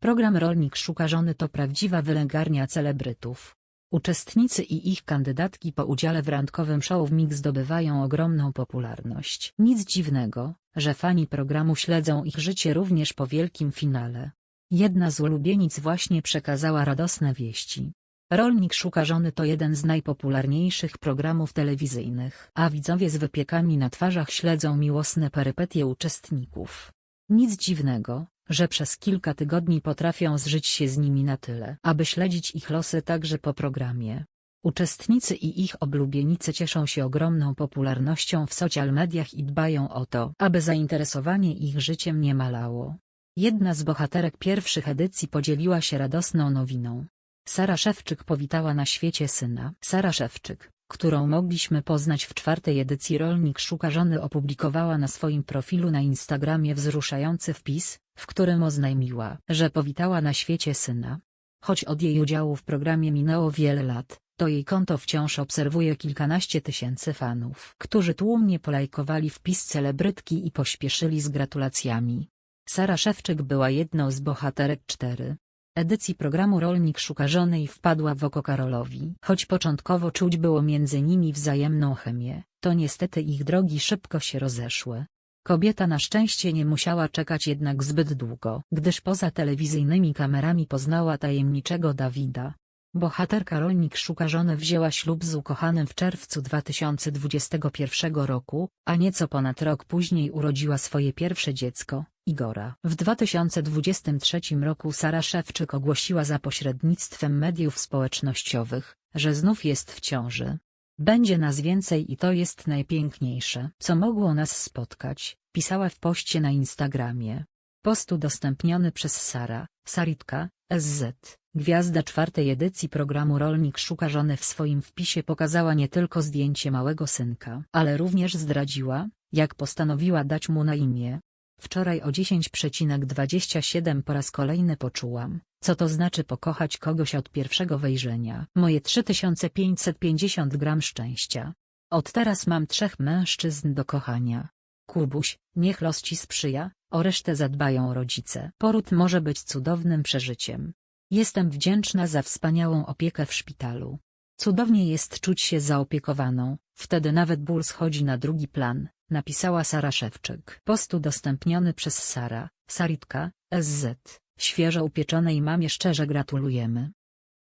Program Rolnik Szuka Żony to prawdziwa wylęgarnia celebrytów. Uczestnicy i ich kandydatki po udziale w randkowym show w MIG zdobywają ogromną popularność. Nic dziwnego, że fani programu śledzą ich życie również po wielkim finale. Jedna z ulubienic właśnie przekazała radosne wieści. Rolnik Szuka Żony to jeden z najpopularniejszych programów telewizyjnych, a widzowie z wypiekami na twarzach śledzą miłosne perypetie uczestników. Nic dziwnego, że przez kilka tygodni potrafią zżyć się z nimi na tyle, aby śledzić ich losy także po programie. Uczestnicy i ich oblubienice cieszą się ogromną popularnością w social mediach i dbają o to, aby zainteresowanie ich życiem nie malało. Jedna z bohaterek pierwszych edycji podzieliła się radosną nowiną. Sara Szewczyk powitała na świecie syna. Sara Szewczyk, którą mogliśmy poznać w czwartej edycji Rolnik Szuka Żony opublikowała na swoim profilu na Instagramie wzruszający wpis, w którym oznajmiła, że powitała na świecie syna. Choć od jej udziału w programie minęło wiele lat, to jej konto wciąż obserwuje kilkanaście tysięcy fanów, którzy tłumnie polajkowali wpis celebrytki i pośpieszyli z gratulacjami. Sara Szewczyk była jedną z bohaterek 4 edycji programu Rolnik szuka żony i wpadła w oko Karolowi. Choć początkowo czuć było między nimi wzajemną chemię, to niestety ich drogi szybko się rozeszły. Kobieta na szczęście nie musiała czekać jednak zbyt długo, gdyż poza telewizyjnymi kamerami poznała tajemniczego Dawida. Bohaterka Rolnik szuka żony wzięła ślub z ukochanym w czerwcu 2021 roku, a nieco ponad rok później urodziła swoje pierwsze dziecko, Igora. W 2023 roku Sara Szewczyk ogłosiła za pośrednictwem mediów społecznościowych, że znów jest w ciąży. Będzie nas więcej i to jest najpiękniejsze, co mogło nas spotkać, pisała w poście na Instagramie. Post udostępniony przez Sara, Saritka, SZ, gwiazda czwartej edycji programu Rolnik Szuka Żony w swoim wpisie pokazała nie tylko zdjęcie małego synka, ale również zdradziła, jak postanowiła dać mu na imię. Wczoraj o 10,27 po raz kolejny poczułam, co to znaczy pokochać kogoś od pierwszego wejrzenia. Moje 3550 gram szczęścia. Od teraz mam trzech mężczyzn do kochania. Kubuś, niech los ci sprzyja, o resztę zadbają rodzice. Poród może być cudownym przeżyciem. Jestem wdzięczna za wspaniałą opiekę w szpitalu. Cudownie jest czuć się zaopiekowaną, wtedy nawet ból schodzi na drugi plan, napisała Sara Szewczyk. Post udostępniony przez Sara, Saritka, SZ, świeżo upieczonej mamie szczerze gratulujemy.